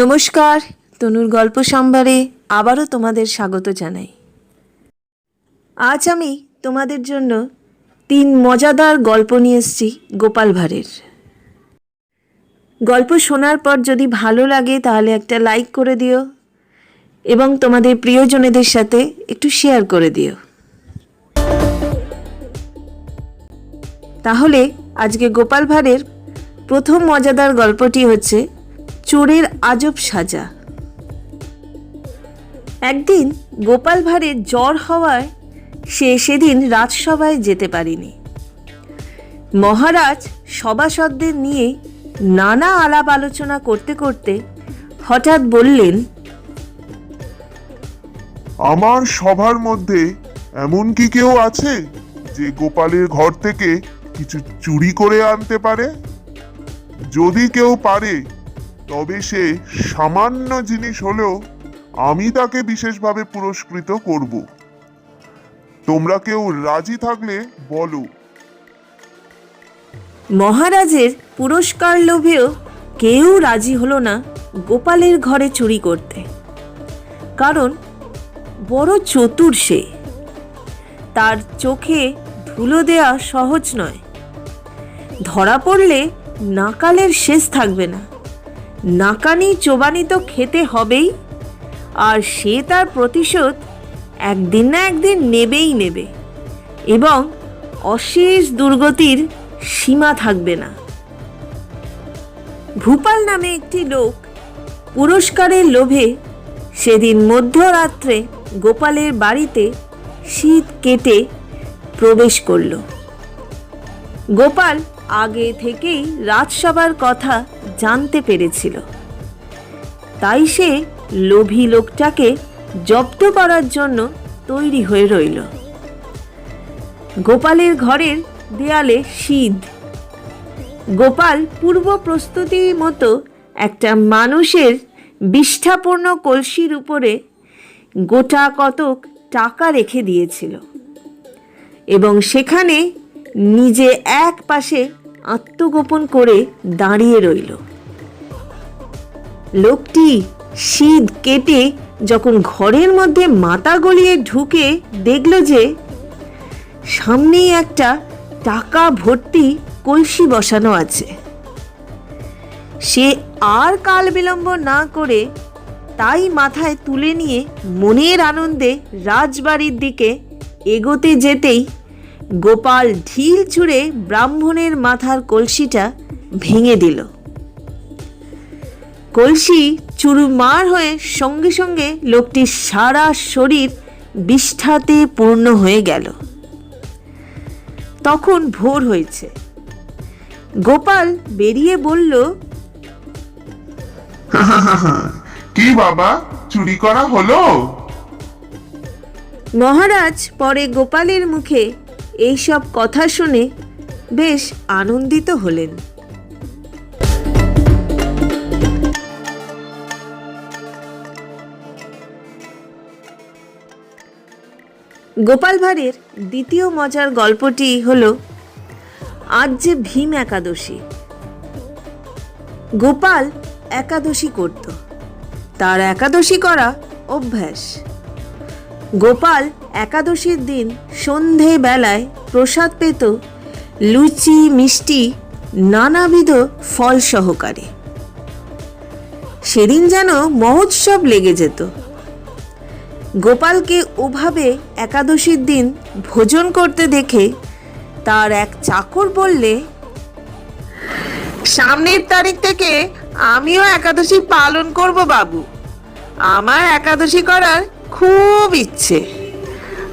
নমস্কার, তনুর গল্প সম্ভারে আবারও তোমাদের স্বাগত জানাই। আজ আমি তোমাদের জন্য তিন মজাদার গল্প নিয়ে এসেছি গোপাল ভাঁড়ের। গল্প শোনার পর যদি ভালো লাগে তাহলে একটা লাইক করে দিও এবং তোমাদের প্রিয়জনেদের সাথে একটু শেয়ার করে দিও। তাহলে আজকে গোপাল ভাঁড়ের প্রথম মজাদার গল্পটি হচ্ছে চোরের আজব সাজা। একদিন গোপাল ভাঁড়ের জ্বর হওয়ায় সে সেদিন রাজসভায় যেতে পারেনি। মহারাজ সভাসদদের নিয়ে নানা আলাপ আলোচনা করতে করতে হঠাৎ বললেন, আমার সভার মধ্যে এমন কি কেউ আছে যে গোপালের ঘর থেকে কিছু চুরি করে আনতে পারে? যদি কেউ পারে তবে সে সামান্য জিনিস হলেও আমি তাকে বিশেষভাবে পুরস্কৃত করব। তোমরা কেউ রাজি থাকলে বলো। মহারাজের পুরস্কার লোভেও কেউ রাজি হলো না গোপালের ঘরে চুরি করতে। কারণ বড় চতুর সে। তার চোখে ধুলো দেয়া সহজ নয়। ধরা পড়লে নাকালের শেষ থাকবে না। নাকানি চোবানি তো খেতে হবেই। আর সে তার প্রতিশোধ একদিন না একদিন নেবেই নেবে। এবং অশেষ দুর্গতির সীমা থাকবে না। ভূপাল নামে একটি লোক পুরস্কারের লোভে সেদিন মধ্যরাত্রে গোপালের বাড়িতে শীত কেটে প্রবেশ করল। গোপাল আগে থেকেই রাজসভার কথা জানতে পেরেছিল। তাই সে লোভী লোকটাকে জব্দ করার জন্য তৈরি হয়ে রইল। গোপালের ঘরের দেয়ালে শীত গোপাল পূর্ব প্রস্তুতি মতো একটা মানুষের বিষ্ঠাপূর্ণ কলসির উপরে গোটা কতক টাকা রেখে দিয়েছিল। এবং সেখানে নিজে এক পাশে আত্মগোপন করে দাঁড়িয়ে রইল। লোকটি শীত কেটে যখন ঘরের মধ্যে মাথা গলিয়ে ঢুকে দেখল যে সামনেই একটা টাকা ভর্তি কলসি বসানো আছে। সে আর কাল বিলম্ব না করে তাই মাথায় তুলে নিয়ে মনের আনন্দে রাজবাড়ির দিকে এগোতে যেতেই গোপাল ঢিল ছুঁড়ে ব্রাহ্মণের মাথার কলসিটা ভেঙে দিল। কলসি চুরুমার হয়ে সঙ্গে সঙ্গে লোকটির সারা শরীর বিষ্ঠাতে পূর্ণ হয়ে গেল। তখন ভোর হয়েছে। গোপাল বেরিয়ে বলল কি বাবা চুরি করা হলো? মহারাজ পরে গোপালের মুখে এইসব কথা শুনে বেশ আনন্দিত হলেন। গোপাল ভাঁড়ের দ্বিতীয় মজার গল্পটি হলো, আজ যে ভীম একাদশী। গোপাল একাদশী করত, তার একাদশী করা অভ্যাস। গোপাল একাদশীর দিন সন্ধে বেলায় প্রসাদ পেত লুচি, মিষ্টি, নানাবিধ ফল সহকারে। সেদিন যেন মহোৎসব লেগে যেত। গোপালকে ওভাবে একাদশীর দিন ভোজন করতে দেখে তার এক চাকর বললে, সামনের তারিখ থেকে আমিও একাদশী পালন করব বাবু। আমার একাদশী করার খুব ইচ্ছে।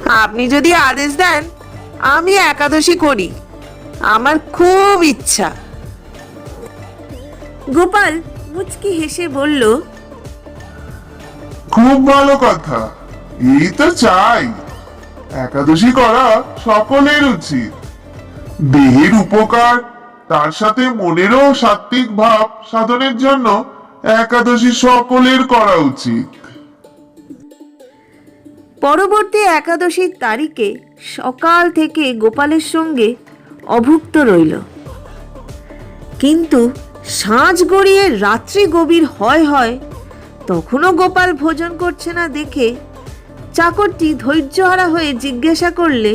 আপনি যদি আদেশ দেন আমি একাদশী করি। আমার খুব ইচ্ছা। গোপাল মুচকি হেসে বলল খুব ভালো কথা। এই তো চাই। একাদশী করা সকলের উচিত। দেহের উপকার তার সাথে মনেরও সাত্বিক ভাব সাধনের জন্য একাদশী সকলের করা উচিত। পরবর্তী একাদশীর তারিখে সকাল থেকে গোপালের সঙ্গে অভুক্ত রইল। কিন্তু সাঁঝ গড়িয়ে রাত্রি গভীর হয় হয় তখনও গোপাল ভোজন করছে না দেখে চাকরটি ধৈর্যহারা হয়ে জিজ্ঞাসা করলে,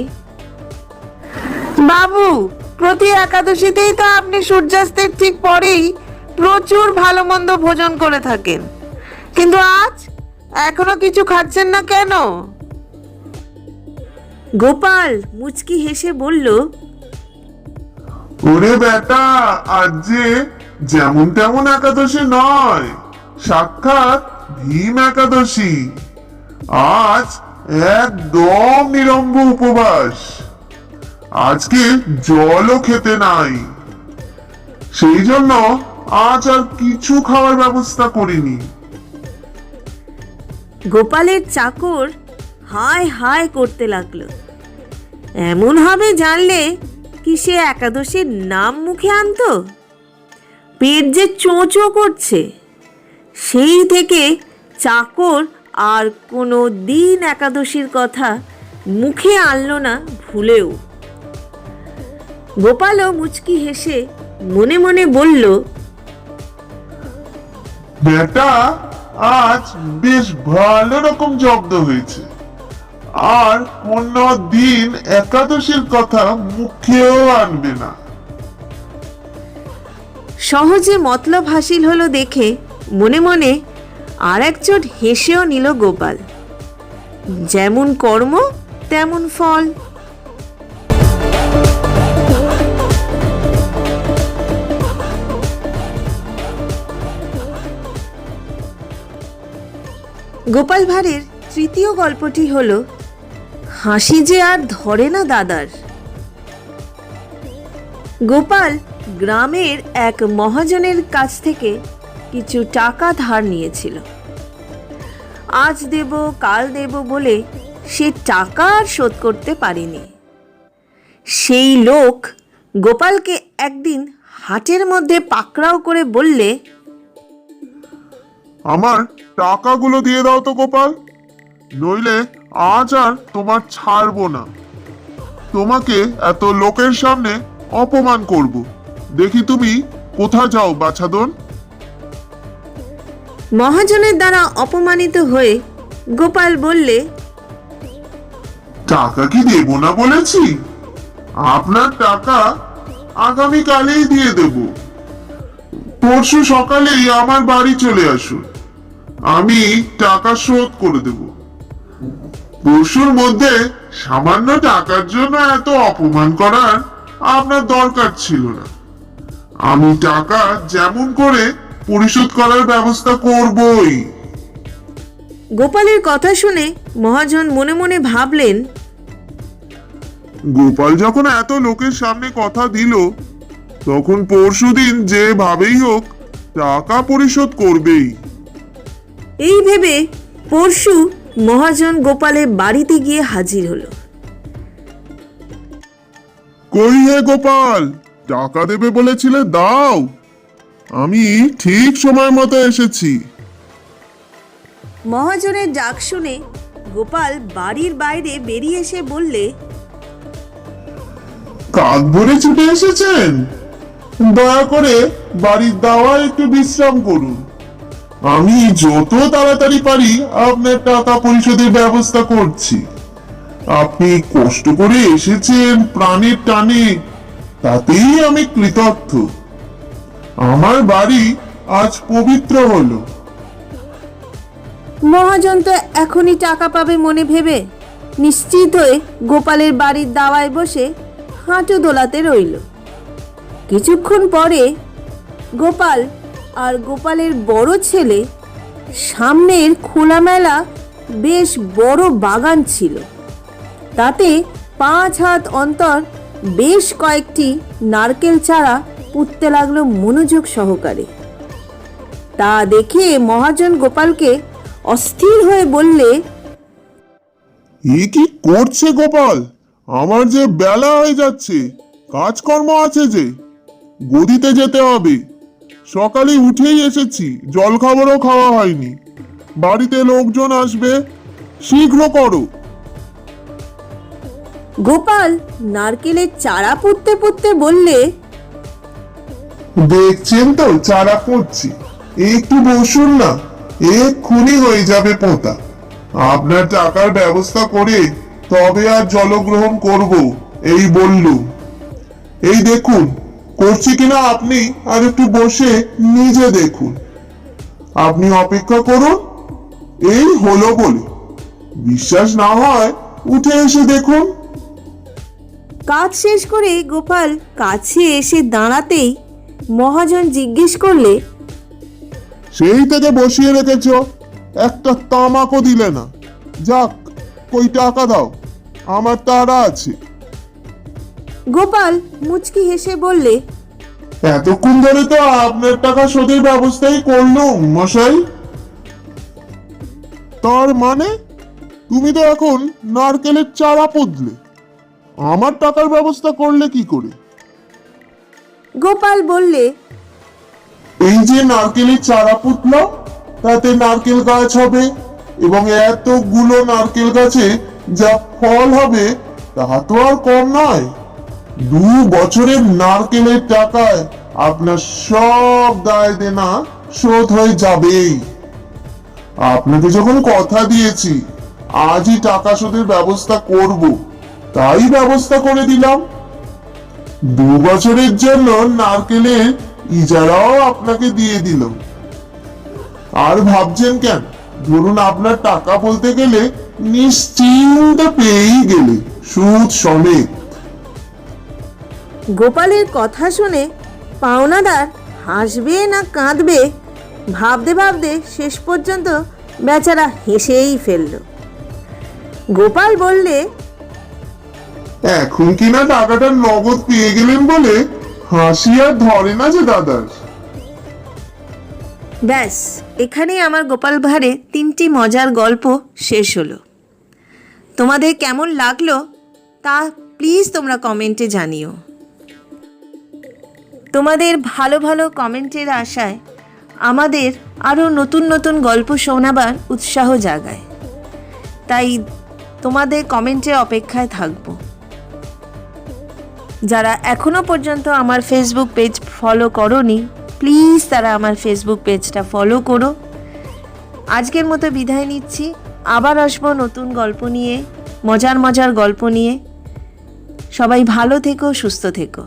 বাবু, প্রতি একাদশীতেই তো আপনি সূর্যাস্তের ঠিক পরেই প্রচুর ভালো মন্দ ভোজন করে থাকেন। কিন্তু আজ এখনও কিছু খাচ্ছেন না কেন? গোপাল মুচকি হেসে বলল ওরে বেটা আজ যে যেমন তেমন একাদশী নয় সাক্ষাৎ ভীম একাদশী। আজ একদম নিরম্ব উপবাস। আজকে জলও খেতে নাই। সেই জন্য আজ আর কিছু খাওয়ার ব্যবস্থা করিনি। গোপালের চাকর হায় হায় করতে লাগল। এমন হবে জানলে কি সে একাদশীর নাম মুখে আনতো? পেট যে চোঁচো করছে, সেই থেকে চাকর আর কোনো দিন একাদশীর কথা মুখে আনলো না ভুলেও। গোপালও মুচকি হেসে মনে মনে বলল, বেটা, আজ বেশ ভালো রকম জব্দ হয়েছে। আর কোন দিন একাদশীর কথা মুখেও আনবে না। সহজে মতলব হাসিল হলো দেখে মনে মনে আর এক চোট হেসেও নিল গোপাল। যেমন কর্ম, তেমন ফল। গোপাল ভাঁড়ের তৃতীয় গল্পটি হলো হাসি যে আর ধরে না দাদার। গোপাল গ্রামের এক মহাজনের কাছ থেকে কিছু টাকা ধার নিয়েছিল। আজ দেব, কাল দেব বলে সে টাকা আর শোধ করতে পারেনি। সেই লোক গোপালকে একদিন হাটের মধ্যে পাকড়াও করে বললে, আমার টাকাগুলো দিয়ে দাও তো গোপাল, নইলে আজ আর তোমার ছাড়বো না। তোমাকে এত লোকের সামনে অপমান করব। দেখি তুমি কোথা যাও বাছাদন? মহাজনের দ্বারা অপমানিত হয়ে গোপাল বললে টাকা কি দেব না বলেছি? আপনার টাকা আগামীকালেই দিয়ে দেব। পরশু সকালেই আমার বাড়ি চলে আসুন। আমি টাকা শোধ করে দেব। পরশুর মধ্যে সামান্য টাকার জন্য এত অপমান করার আপনার দরকার ছিল না। আমি টাকা যেমন করে পরিশোধ করার ব্যবস্থা করবই। গোপালের কথা শুনে মহাজন মনে মনে ভাবলেন গোপাল যখন এত লোকের সামনে কথা দিল তখন পরশুদিন যেভাবেই হোক টাকা পরিশোধ করবেই। এই ভেবে পরশু মহাজন গোপালের বাড়িতে গিয়ে হাজির হলো। কই হে গোপাল? টাকা দেবে বলেছিলে দাও। আমি ঠিক সময় মতো এসেছি। মহাজনের ডাক শুনে গোপাল বাড়ির বাইরে বেরিয়ে এসে বললে কাক ভরে ছুটে এসেছেন? দয়া করে বাড়ির দাওয়ায় একটু বিশ্রাম করুন। আমি যত তাড়াতাড়ি পারি আপনার টাকা পরিশোধের ব্যবস্থা করছি। আপনি কষ্ট করে এসেছেন প্রাণের টানে, তাতেই আমি কৃতজ্ঞ। আমার বাড়ি আজ পবিত্র হলো। মহাজন তো এখনই টাকা পাবে মনে ভেবে নিশ্চিত হয়ে গোপালের বাড়ির দাওয়ায় বসে হাঁটু দোলাতে রইল। কিছুক্ষণ পরে গোপাল আর গোপালের বড় ছেলে, সামনের খোলামেলা বেশ বড় বাগান ছিল। তাতে পাঁচ হাত অন্তর বেশ কয়েকটি নারকেল চারা পুঁততে লাগল মনোযোগ সহকারে। তা দেখে মহাজন গোপালকে অস্থির হয়ে বললে, এ কি করছে গোপাল? আমার যে বেলা হয়ে যাচ্ছে, কাজকর্ম আছে যে, গদিতে যেতে হবে। সকালে উঠেই এসেছি। জল খাবারও খাওয়া হয়নি। বাড়িতে লোকজন আসবে। শীঘ্র করো। গোপাল নারকেলের চারা পুঁততে পুঁততে বললে দেখছেন তো চারা পড়ছি একটু বসুন না এক্ষুনি হয়ে যাবে পোতা। আপনার টাকার ব্যবস্থা করে তবে আর জলগ্রহণ করব এই বললুম। এই দেখুন করছি কিনা আপনি আর একটু বসে নিজে দেখুন। আপনি অপেক্ষা করুন এই হলো বলে। বিশ্বাস না হয় উঠে এসে দেখুন। কাজ শেষ করে গোপাল কাছে এসে দাঁড়াতেই মহাজন জিজ্ঞেস করলে সেই থেকে বসিয়ে রেখেছ একটা তামাকও দিলে না। যাক কই টাকা দাও আমার তারা আছে। গোপাল মুচকি হেসে বললে এতক্ষণ ধরে তো আপনার টাকা শোধের ব্যবস্থাই করলুম মশাই। তার মানে তুমি তো এখন নারকেলের চারা পুঁতলে। আমার টাকার ব্যবস্থা করলে কি করে? গোপাল বললে এই যে নারকেলের চারা পুতলাম তাতে নারকেল গাছ হবে এবং এতগুলো নারকেল গাছে যা ফল হবে তা তো আর কম নয়। দু বছরের নারকেলের টাকায় আপনার সব দায় দেনা শোধ হয়ে যাবেই। আপনাকে যখন কথা দিয়েছি, আজই টাকা শোধের ব্যবস্থা করব। তাই ব্যবস্থা করে দিলাম। দু বছরের জন্য নারকেলের ইজারাও আপনাকে দিয়ে দিল আর ভাবছেন কেন? ধরুন আপনার টাকা বলতে গেলে নিশ্চিন্তে পেয়েই গেলে, সুদ সমেত। গোপালের কথা শুনে পাওনাদার হাসবে না কাঁদবে ভাবতে ভাবতে শেষ পর্যন্ত বেচারা হেসেই ফেলল। গোপাল বললে এখন কিনা টাকাটা নগদ পেয়ে গেলেন বলে হাসি আর ধরে না যে দাদার? ব্যাস এখানেই আমার গোপাল ভাঁড়ে তিনটি মজার গল্প শেষ হলো। তোমাদের কেমন লাগল তা প্লিজ তোমরা কমেন্টে জানিও। তোমাদের ভালো ভালো কমেন্টের আশায় আমাদের আরও নতুন নতুন গল্প শোনাবার উৎসাহ জাগায়। তাই তোমাদের কমেন্টের অপেক্ষায় থাকব। যারা এখনও পর্যন্ত আমার ফেসবুক পেজ ফলো করনি প্লিজ তারা আমার ফেসবুক পেজটা ফলো করো। আজকের মতো বিদায় নিচ্ছি। আবার আসব নতুন গল্প নিয়ে, মজার মজার গল্প নিয়ে। সবাই ভালো থেকো, সুস্থ থেকো।